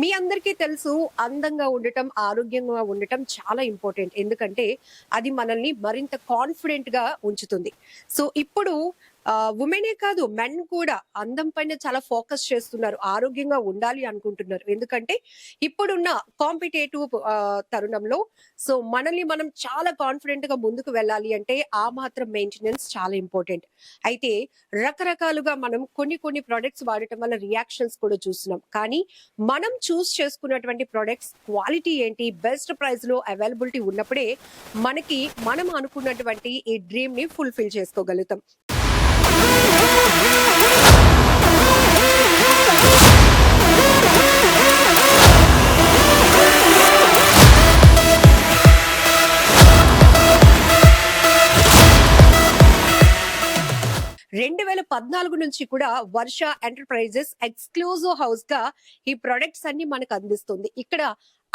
మీ అందరికీ తెలుసు అందంగా ఉండటం ఆరోగ్యంగా ఉండటం చాలా ఇంపార్టెంట్. ఎందుకంటే అది మనల్ని మరింత కాన్ఫిడెంట్గా ఉంచుతుంది. సో ఇప్పుడు ఉమెనే కాదు మెన్ కూడా అందం పైన చాలా ఫోకస్ చేస్తున్నారు ఆరోగ్యంగా ఉండాలి అనుకుంటున్నారు. ఎందుకంటే ఇప్పుడున్న కాంపిటేటివ్ తరుణంలో సో మనల్ని మనం చాలా కాన్ఫిడెంట్గా ముందుకు వెళ్ళాలి అంటే ఆ మాత్రం మెయింటెనెన్స్ చాలా ఇంపార్టెంట్ అయితే రకరకాలుగా మనం కొన్ని కొన్ని ప్రొడక్ట్స్ వాడటం వల్ల రియాక్షన్స్ కూడా చూస్తున్నాం. కానీ మనం చూస్ చేసుకున్నటువంటి ప్రొడక్ట్స్ క్వాలిటీ ఏంటి బెస్ట్ ప్రైస్లో అవైలబిలిటీ ఉన్నప్పుడే మనకి మనం అనుకున్నటువంటి ఈ డ్రీమ్ని ఫుల్ఫిల్ చేసుకోగలుగుతాం. రెండు వేల పద్నాలుగు నుంచి కూడా వర్ష ఎంటర్ప్రైజెస్ ఎక్స్క్లూజివ్ హౌస్గా ఈ ప్రొడక్ట్స్ అన్ని మనకు అందిస్తుంది. ఇక్కడ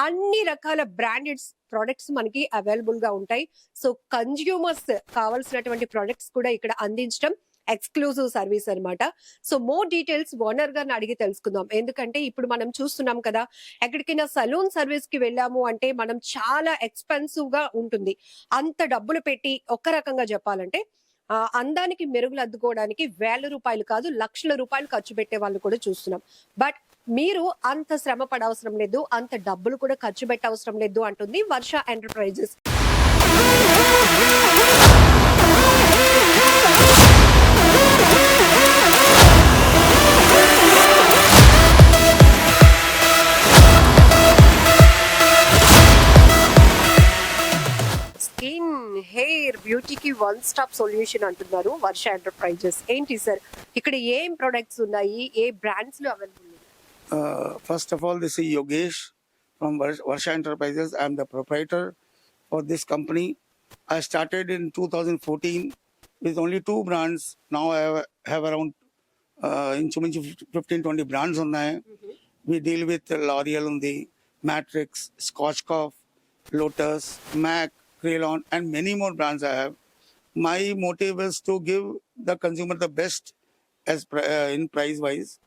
అన్ని రకాల బ్రాండెడ్ ప్రొడక్ట్స్ మనకి అవైలబుల్గా ఉంటాయి. సో కన్జ్యూమర్స్ కావాల్సినటువంటి ప్రొడక్ట్స్ కూడా ఇక్కడ అందించడం. ఎక్స్క్లూజివ్ సర్వీస్ అనమాట సో మోర్ డీటెయిల్స్ ఓనర్ గారిని అడిగి తెలుసుకుందాం. ఎందుకంటే ఇప్పుడు మనం చూస్తున్నాం కదా ఎక్కడికైనా సలూన్ సర్వీస్కి వెళ్ళాము అంటే మనం చాలా ఎక్స్పెన్సివ్గా ఉంటుంది. అంత డబ్బులు పెట్టి ఒక రకంగా చెప్పాలంటే ఆ అందానికి మెరుగులు అద్దుకోవడానికి వేల రూపాయలు కాదు లక్షల రూపాయలు ఖర్చు పెట్టే వాళ్ళు కూడా చూస్తున్నాం. బట్ మీరు అంత శ్రమ పడవసరం లేదు అంత డబ్బులు కూడా ఖర్చు పెట్టవసరం లేదు అంటుంది Varsha enterprises. One stop solution అంటున్నారు వర్ష ఎంటర్ప్రైజెస్ ఏంటి సార్ ఇక్కడ ఏం ప్రొడక్ట్స్ ఉన్నాయి ఏ బ్రాండ్స్లో available Uh, is Yogesh from Varsh- Varsha Enterprises. I am the proprietor for this company. I started in 2014 with only two brands. Now I have, have around uh, ఇంచుమించు 15 20 brands ఉన్నాయి we deal with L'Oreal ఉంది Matrix, Scotch Cough, Lotus, Mac, Crayon, and many more brands I have. My motive is to give the consumer the best as uh, in price wise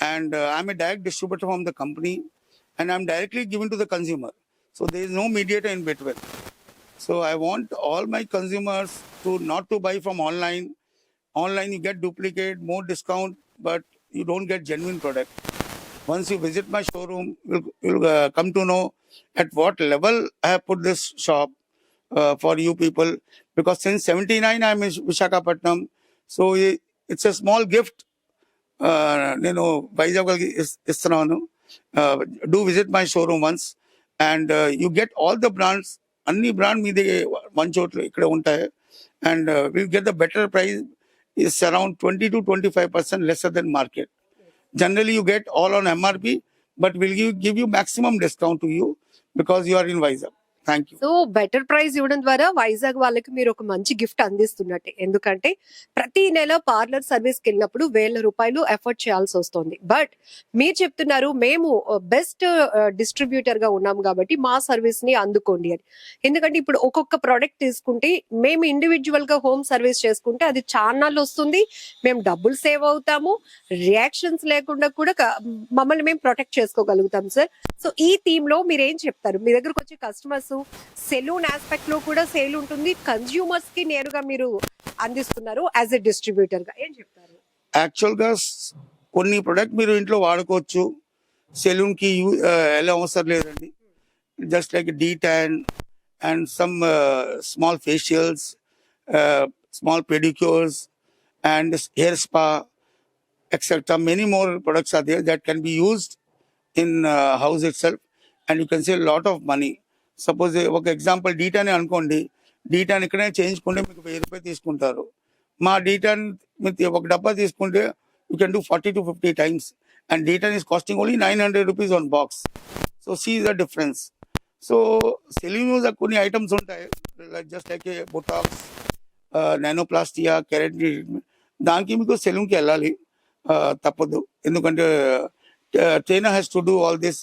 and uh, I'm a direct distributor from the company, and I'm directly giving to the consumer. So there is no mediator in between. So I want all my consumers to not to buy from online. Online you get duplicate, more discount, but you don't get genuine product. Once you visit my showroom, you'll, you'll uh, come to know at what level I have put this shop uh, for you people. Because since 79 I'm in Vishakhapatnam, so i- it's a small gift ఆ, నేను వైజాగ్ వాళ్ళకి is- ఇస్తున్నాను do visit my showroom once and you get all the brands అన్ని brand మీదే one చోట్ల ఇక్కడ ఉంటాయి and will get the better price is around twenty to twenty five percent lesser than market generally you get all on MRP but will give give you maximum discount to you because you are in Vizag thank you So better price ఇవ్వడం ద్వారా వైజాగ్ వాళ్ళకి మీరు ఒక మంచి gift అందిస్తున్నట్టే. ఎందుకంటే ప్రతి నెల parlour సర్వీస్కి వెళ్ళినప్పుడు వేల రూపాయలు ఎఫర్ట్ చేయాల్సి వస్తుంది. బట్ మీరు చెప్తున్నారు మేము uh, బెస్ట్ డిస్ట్రిబ్యూటర్ uh, గా ఉన్నాం కాబట్టి మా సర్వీస్ని అందుకోండి అని. ఎందుకంటే ఇప్పుడు ఒక్కొక్క ప్రోడక్ట్ తీసుకుంటే మేము ఇండివిజువల్గా హోమ్ సర్వీస్ చేసుకుంటే అది చాన్నాళ్ళు వస్తుంది మేము డబ్బులు సేవ్ అవుతాము రియాక్షన్స్ లేకుండా కూడా మమ్మల్ని మేము ప్రొటెక్ట్ చేసుకోగలుగుతాం సార్ సో ఈ థీమ్లో మీరు ఏం చెప్తారు? మీ దగ్గరకు వచ్చే కస్టమర్స్ సెలూన్ ఆస్పెక్ట్లో కూడా సేల్ ఉంటుంది. కన్స్యూమర్స్కి నేరుగా మీరు అందిస్తున్నారు యాజ్ ఎ డిస్ట్రిబ్యూటర్గా. ఏం చెప్తారు? యాక్చువల్గా కొన్ని ప్రొడక్ట్ మీరు ఇంట్లో వాడుకోవచ్చు. సెలూన్కి యూ ఎలా అవసరం లేదండి. Just like de tan and some small facials small pedicures and hair spa etcetera many more products are there that can be used in house itself and you can save lot of money. Suppose ఒక example detan అనుకోండి detan ఇక్కడే చేయించుకుంటే మీకు వెయ్యి రూపాయలు తీసుకుంటారు. మా D-Tan ఒక డబ్బా తీసుకుంటే you can do forty to fifty times and detan is costing only nine hundred rupees on box. So see the difference. So selling కొన్ని ఐటమ్స్ ఉంటాయి. Like just like botox nanoplastia keratin దానికి మీకు సెలూన్కి వెళ్ళాలి. తప్పదు. ఎందుకంటే trainer has to do all this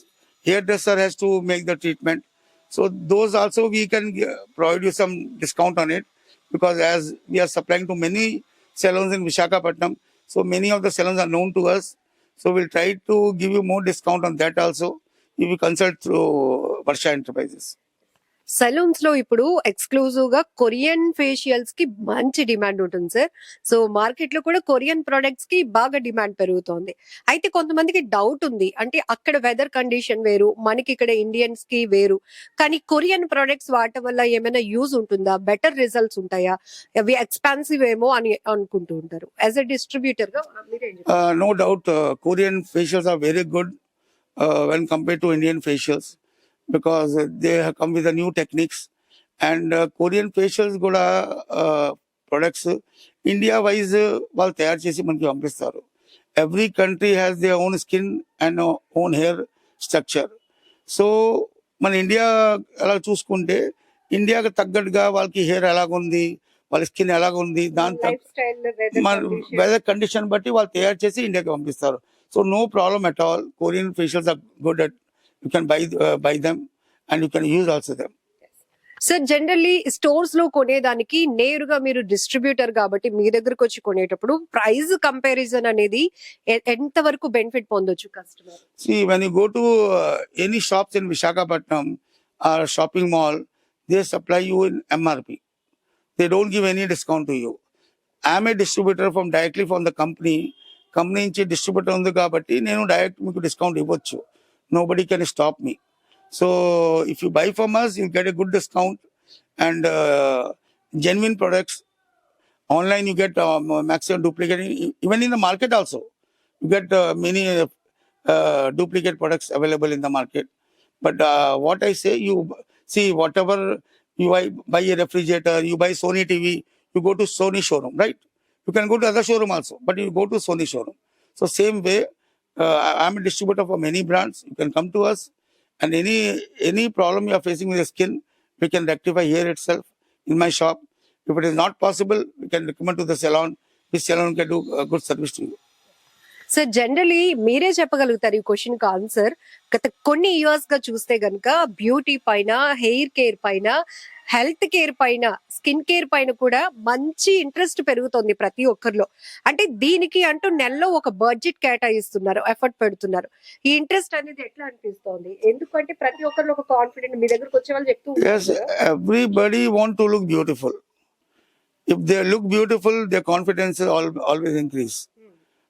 hairdresser has to make the treatment So those also we can provide you some discount on it because as we are supplying to many salons in Vishakhapatnam, so many of the salons are known to us. So we'll try to give you more discount on that also if you consult through Varsha Enterprises. సలూన్స్లో ఇప్పుడు ఎక్స్క్లూజివ్గా Korean ఫేషియల్స్కి మంచి demand ఉంటుంది sir so మార్కెట్లో కూడా Korean ప్రొడక్ట్స్కి బాగా demand పెరుగుతోంది. అయితే కొంతమందికి డౌట్ ఉంది. అంటే అక్కడ వెదర్ కండిషన్ వేరు మనకి ఇక్కడ ఇండియన్స్కి వేరు. కానీ కొరియన్ ప్రొడక్ట్స్ వాడటం వల్ల ఏమైనా యూజ్ ఉంటుందా? బెటర్ రిజల్ట్స్ ఉంటాయా? అవి ఎక్స్పాన్సివ్ ఏమో అని అనుకుంటూ ఉంటారు. As a డిస్ట్రిబ్యూటర్గా no doubt Korean facials are very good when compare to Indian facials come with the new techniques. And uh, Korean facials కూడా products ఇండియా వైజ్ వాళ్ళు తయారు చేసి మనకి పంపిస్తారు. Every country has they own skin and own hair structure so మన India అలా చూసుకుంటే ఇండియాకి తగ్గట్టుగా వాళ్ళకి హెయిర్ ఎలాగుంది వాళ్ళ స్కిన్ ఎలాగుంది దాని మన కండిషన్ వెదర్ కండిషన్ బట్టి వాళ్ళు తయారు చేసి ఇండియాకి పంపిస్తారు. So no problem at all Korean facials are good at you can buy buy them and you can use also them sir generally స్టోర్స్లో కొనేదానికి నేరుగా మీరు డిస్ట్రిబ్యూటర్ కాబట్టి మీ దగ్గరకు వచ్చి కొనేటప్పుడు ప్రైజ్ కంపారిజన్ అనేది ఎంత వరకు బెనిఫిట్ పొందొచ్చు customer go to any shops in Visakhapatnam or shopping mall they supply you in MRP they don't give any discount to you I'm a distributor from directly from the company company నుంచి distributor ఉంది కాబట్టి నేను direct మీకు discount ఇవ్వచ్చు. nobody can stop me. So if you buy from us, you get a good discount and uh, genuine products. Online you get um, maximum duplicate, even in the market also. You get uh, many uh, duplicate products available in the market. But uh, what I say, you see whatever you buy, buy a refrigerator, you buy Sony TV, you go to Sony showroom, right? You can go to other showroom also, but you go to Sony showroom. So same way, uh, I- i'm a distributor for many brands you can come to us and any any problem you are facing with your skin we can rectify here itself in my shop if it is not possible, we can recommend to the salon. This salon can do a good service to you. Sir generally మీరే చెప్పగలుగుతారు ఈ క్వశ్చన్కి answer గత కొన్ని ఇయర్స్గా చూస్తే గనుక beauty పైన హెయిర్ కేర్ పైన హెల్త్ కేర్ పైన స్కిన్ కేర్ పైన కూడా మంచి ఇంట్రెస్ట్ పెరుగుతోంది ప్రతి ఒక్కరిలో. అంటే దీనికి అంటూ నెలలో ఒక బడ్జెట్ కేటాయిస్తున్నారు ఎఫర్ట్ పెడుతున్నారు. ఈ ఇంట్రెస్ట్ అనేది ఎట్లా అనిపిస్తోంది? ఎందుకంటే ప్రతి ఒక్కరిలో ఒక కాన్ఫిడెంట్ మీ దగ్గరకు వచ్చే వాళ్ళు చెప్తూ Yes, ఉంటారు everybody want to look beautiful. If they look beautiful, their confidence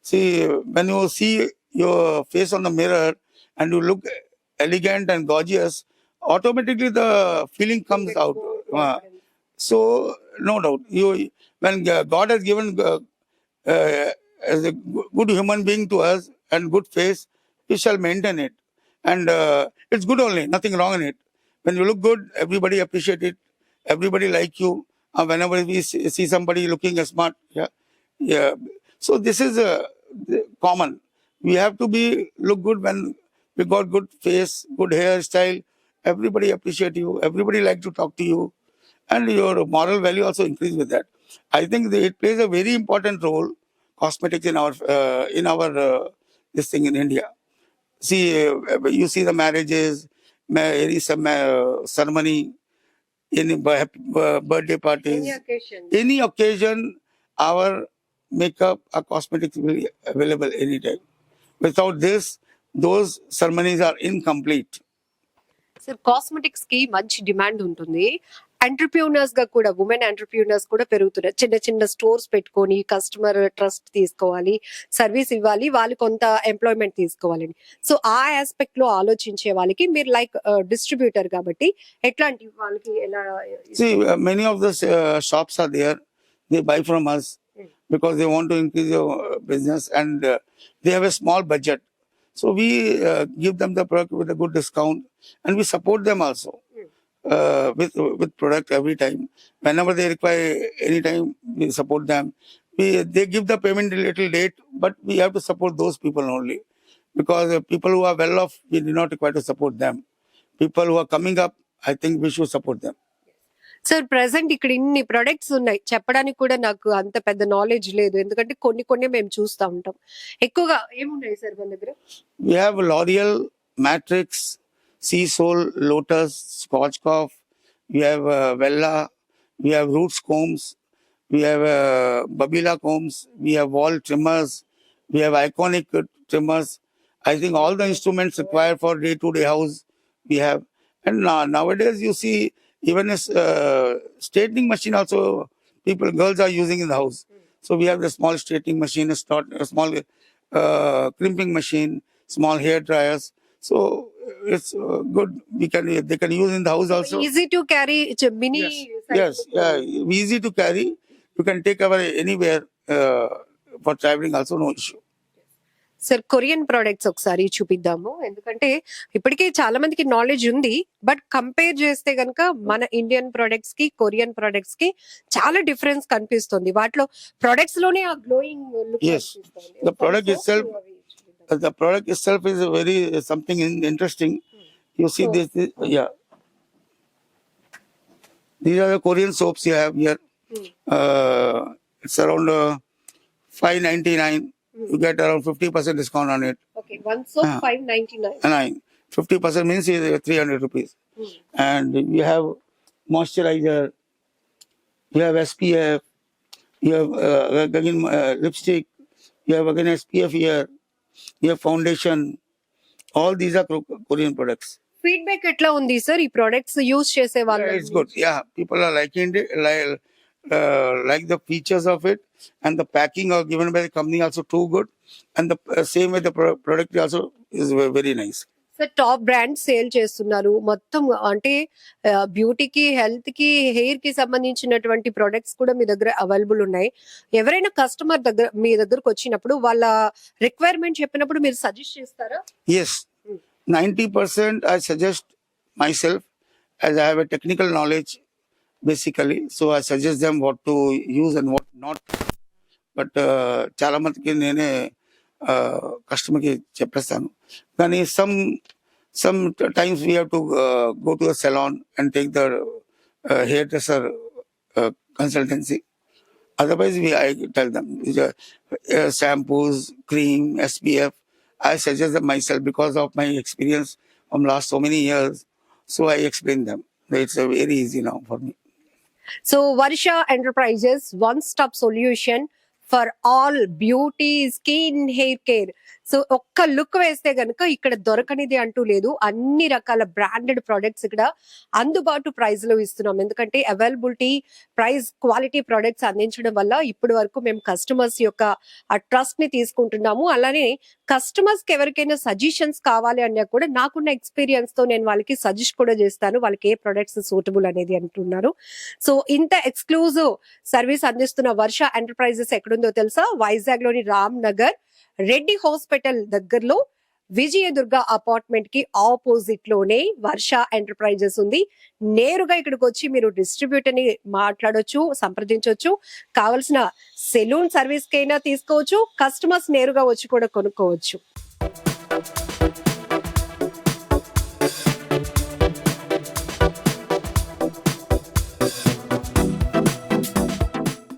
See, when you see your face on the mirror and you look elegant and gorgeous, automatically the feeling comes out. Uh, So, no doubt, you when God has given uh, uh, as a good human being to us and good face, we shall maintain it, and uh, it's good only, nothing wrong in it. When you look good, everybody appreciate it. Everybody like you. Uh, whenever we see, see somebody looking smart, yeah, yeah. So this is uh, common. We have to be look good when we got good face, good hairstyle. Everybody appreciate you. Everybody like to talk to you and your moral value also increase with that. I think it plays a very important role, cosmetics in our uh, in our uh, this thing in India. See, uh, you see the marriages, ma- any some uh, ceremony, any birthday parties, any occasion, our makeup, our cosmetics will be available anytime. Without this, those ceremonies are incomplete. Sir కాస్మెటిక్స్కి మంచి demand ఉంటుంది ఎంటర్ప్రీనర్స్గా కూడా women entrepreneurs కూడా పెరుగుతున్నారు చిన్న చిన్న stores పెట్టుకొని customer trust తీసుకోవాలి service ఇవ్వాలి వాళ్ళు కొంత ఎంప్లాయ్మెంట్ తీసుకోవాలని సో ఆ ఆస్పెక్ట్లో ఆలోచించే వాళ్ళకి మీరు లైక్ డిస్ట్రిబ్యూటర్ కాబట్టి ఎట్లాంటి వాళ్ళకి ఎలా See, uh, many of the uh, shops are there. They because they want to increase their uh, business and uh, they have a small budget. So we uh, give them the product with a good discount and we support them also uh, with with product every time. Whenever they require any time, we support them. We they give the payment a little late, but we have to support those people only because uh, people who are well off, we do not require to support them. People who are coming up, I think we should support them. Sir present ఇక్కడ ఇన్ని products ఉన్నాయి. చెప్పడానికి కూడా నాకు అంత పెద్ద knowledge లేదు. ఎందుకంటే కొన్ని కొన్ని మేము చూస్తూ ఉంటాం. ఎక్కువగా ఏమున్నాయి సార్ మన దగ్గర? We have L'Oreal Matrix Sea Soul Lotus Schwarzkopf we have Wella we have Roots combs we have Babila combs we have Wahl trimmers we have Ikonic trimmers I think all the instruments require for day to day house we have and nowadays you see Even a uh, straightening machine also people girls are using in the house. So we have the small straightening machine, a, start, a small uh, crimping machine, small hair dryers. So uh, it's uh, good. We can they can use in the house also. Easy to carry. It's a mini. Yes, yes yeah, easy to carry. You can take over anywhere uh, for traveling. Also no issue. Sir Korean products ఒకసారి చూపిద్దాము. ఎందుకంటే ఇప్పటికే చాలా మందికి knowledge ఉంది. But compare చేస్తే కనుక మన ఇండియన్ ప్రోడక్ట్స్కి కొరియన్ ప్రోడక్ట్స్కి చాలా డిఫరెన్స్ కనిపిస్తుంది. వాటిలో ప్రొడక్ట్స్లోనే ఆ glowing the product is self is very something interesting you see this yeah these are the Korean soaps you have here it's around five ninety nine Uh, it's around uh, five ninety nine. You get around fifty percent discount on it. Okay one soap Ah. Five ninety nine Nine. Fifty percent means is three hundred rupees. And you have moisturizer. You have SPF. You have uh, again uh, lipstick. You have again SPF here. You have foundation. All these are Ko- Korean products. Feedback ఎట్లా ఉంది sir ఈ products use చేసే వాళ్ళు Yeah, it's good. Yeah, people are liking it, like, Uh, like the features of it, and the packing are given by the company also too good, and the uh, same way the pro- product also is ve- very nice. Sir top brand sale చేస్తున్నారు మొత్తం అంటే బ్యూటీకి హెల్త్కి హెయిర్కి సంబంధించినటువంటి products కూడా మీ దగ్గర available ఉన్నాయి ఎవరైనా కస్టమర్ దగ్గర మీ దగ్గరకు వచ్చినప్పుడు వాళ్ళ రిక్వైర్మెంట్ చెప్పినప్పుడు మీరు సజెస్ట్ చేస్తారా Yes, Mm. ninety percent I suggest myself, as I have a technical knowledge, basically. So I suggest them what to use and what not. But చాలా మందికి నేనే కస్టమర్కి చెప్పేస్తాను కానీ some sometimes we have to go to the salon and take the hairdresser consultancy Otherwise, we I tell them these are, uh, shampoos, cream, SPF. I suggest them myself because of my experience from last so many years. So I explain them. It's uh, very easy So Varsha Enterprises one stop solution for all beauty, skin, hair care. So ఒక్క look వేస్తే గనుక ఇక్కడ దొరకనిది అంటూ లేదు. అన్ని రకాల branded products ఇక్కడ అందుబాటు ప్రైస్లో ఇస్తున్నాం. ఎందుకంటే అవైలబిలిటీ ప్రైస్ క్వాలిటీ ప్రొడక్ట్స్ అందించడం వల్ల ఇప్పటి వరకు మేము కస్టమర్స్ యొక్క ఆ ట్రస్ట్ని తీసుకుంటున్నాము. అలానే కస్టమర్స్కి ఎవరికైనా సజెషన్స్ కావాలి అన్నా కూడా నాకున్న ఎక్స్పీరియన్స్తో నేను వాళ్ళకి సజెస్ట్ కూడా చేస్తాను. వాళ్ళకి ఏ ప్రొడక్ట్స్ సూటబుల్ అనేది అంటున్నారు. సో ఇంత ఎక్స్క్లూజివ్ సర్వీస్ అందిస్తున్న వర్ష ఎంటర్ప్రైజెస్ ఎక్కడుందో తెలుసా? వైజాగ్లోని రామ్ నగర్ రెడ్డి హాస్పిటల్ దగ్గరలో విజయదుర్గ అపార్ట్మెంట్కి ఆపోజిట్లోనే వర్ష ఎంటర్ప్రైజెస్ ఉంది. నేరుగా ఇక్కడికి వచ్చి మీరు డిస్ట్రిబ్యూటర్ని మాట్లాడొచ్చు సంప్రదించవచ్చు కావలసిన సెలూన్ సర్వీస్ కైనా తీసుకోవచ్చు కస్టమర్స్ నేరుగా వచ్చి కూడా కొనుక్కోవచ్చు.